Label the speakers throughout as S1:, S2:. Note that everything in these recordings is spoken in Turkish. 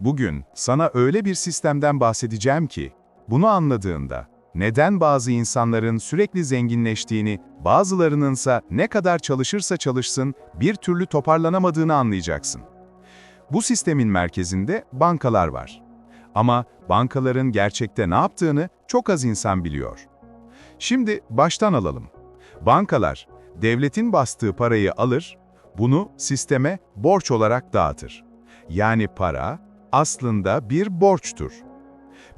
S1: Bugün sana öyle bir sistemden bahsedeceğim ki, bunu anladığında neden bazı insanların sürekli zenginleştiğini, bazılarınınsa ne kadar çalışırsa çalışsın bir türlü toparlanamadığını anlayacaksın. Bu sistemin merkezinde bankalar var. Ama bankaların gerçekte ne yaptığını çok az insan biliyor. Şimdi baştan alalım. Bankalar, devletin bastığı parayı alır, bunu sisteme borç olarak dağıtır. Yani para aslında bir borçtur.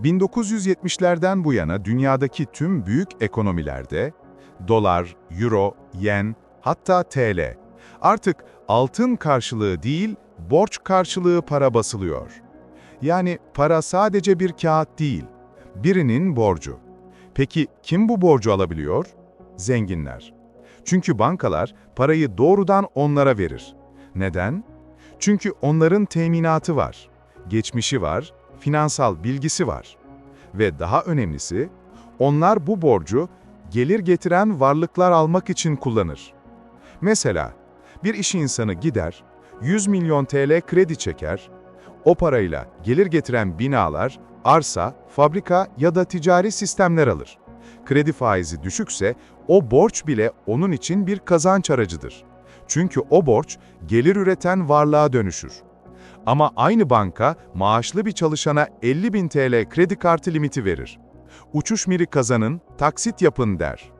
S1: 1970'lerden bu yana dünyadaki tüm büyük ekonomilerde dolar, euro, yen, hatta TL artık altın karşılığı değil, borç karşılığı para basılıyor. Yani para sadece bir kağıt değil, birinin borcu. Peki kim bu borcu alabiliyor? Zenginler. Çünkü bankalar parayı doğrudan onlara verir. Neden? Çünkü onların teminatı var, geçmişi var, finansal bilgisi var. Ve daha önemlisi, onlar bu borcu gelir getiren varlıklar almak için kullanır. Mesela bir iş insanı gider, 100 milyon TL kredi çeker, o parayla gelir getiren binalar, arsa, fabrika ya da ticari sistemler alır. Kredi faizi düşükse o borç bile onun için bir kazanç aracıdır. Çünkü o borç gelir üreten varlığa dönüşür. Ama aynı banka maaşlı bir çalışana 50 bin TL kredi kartı limiti verir. Uçuş miri kazanın, taksit yapın der.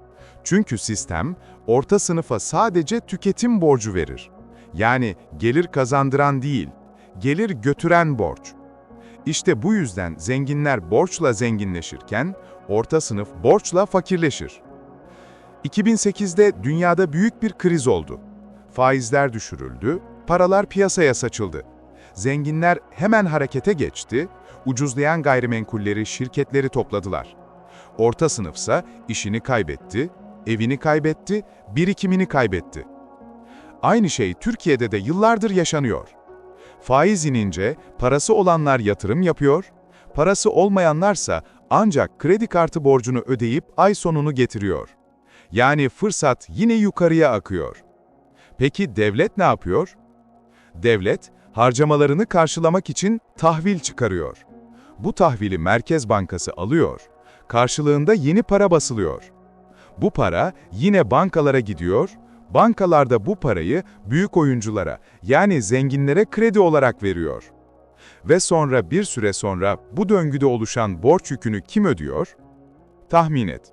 S1: Çünkü sistem orta sınıfa sadece tüketim borcu verir. Yani gelir kazandıran değil, gelir götüren borç. İşte bu yüzden zenginler borçla zenginleşirken, orta sınıf borçla fakirleşir. 2008'de dünyada büyük bir kriz oldu. Faizler düşürüldü, paralar piyasaya saçıldı. Zenginler hemen harekete geçti, ucuzlayan gayrimenkulleri, şirketleri topladılar. Orta sınıfsa işini kaybetti, evini kaybetti, birikimini kaybetti. Aynı şey Türkiye'de de yıllardır yaşanıyor. Faiz inince parası olanlar yatırım yapıyor, parası olmayanlarsa ancak kredi kartı borcunu ödeyip ay sonunu getiriyor. Yani fırsat yine yukarıya akıyor. Peki devlet ne yapıyor? Devlet, harcamalarını karşılamak için tahvil çıkarıyor. Bu tahvili Merkez Bankası alıyor, karşılığında yeni para basılıyor. Bu para yine bankalara gidiyor, bankalar da bu parayı büyük oyunculara yani zenginlere kredi olarak veriyor. Ve sonra bir süre sonra bu döngüde oluşan borç yükünü kim ödüyor? Tahmin et.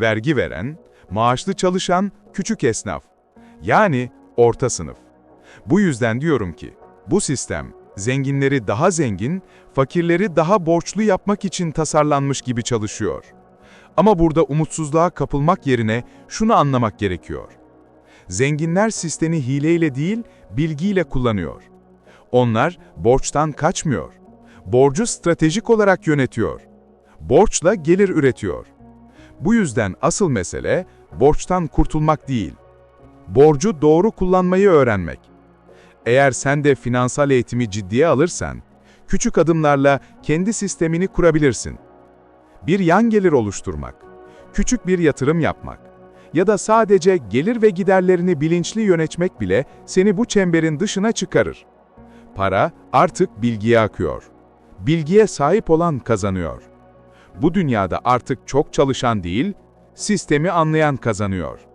S1: Vergi veren, maaşlı çalışan küçük esnaf. Yani orta sınıf. Bu yüzden diyorum ki, bu sistem zenginleri daha zengin, fakirleri daha borçlu yapmak için tasarlanmış gibi çalışıyor. Ama burada umutsuzluğa kapılmak yerine şunu anlamak gerekiyor. Zenginler sistemi hileyle değil, bilgiyle kullanıyor. Onlar borçtan kaçmıyor. Borcu stratejik olarak yönetiyor. Borçla gelir üretiyor. Bu yüzden asıl mesele borçtan kurtulmak değil. Borcu doğru kullanmayı öğrenmek. Eğer sen de finansal eğitimi ciddiye alırsan, küçük adımlarla kendi sistemini kurabilirsin. Bir yan gelir oluşturmak, küçük bir yatırım yapmak ya da sadece gelir ve giderlerini bilinçli yönetmek bile seni bu çemberin dışına çıkarır. Para artık bilgiye akıyor. Bilgiye sahip olan kazanıyor. Bu dünyada artık çok çalışan değil, sistemi anlayan kazanıyor.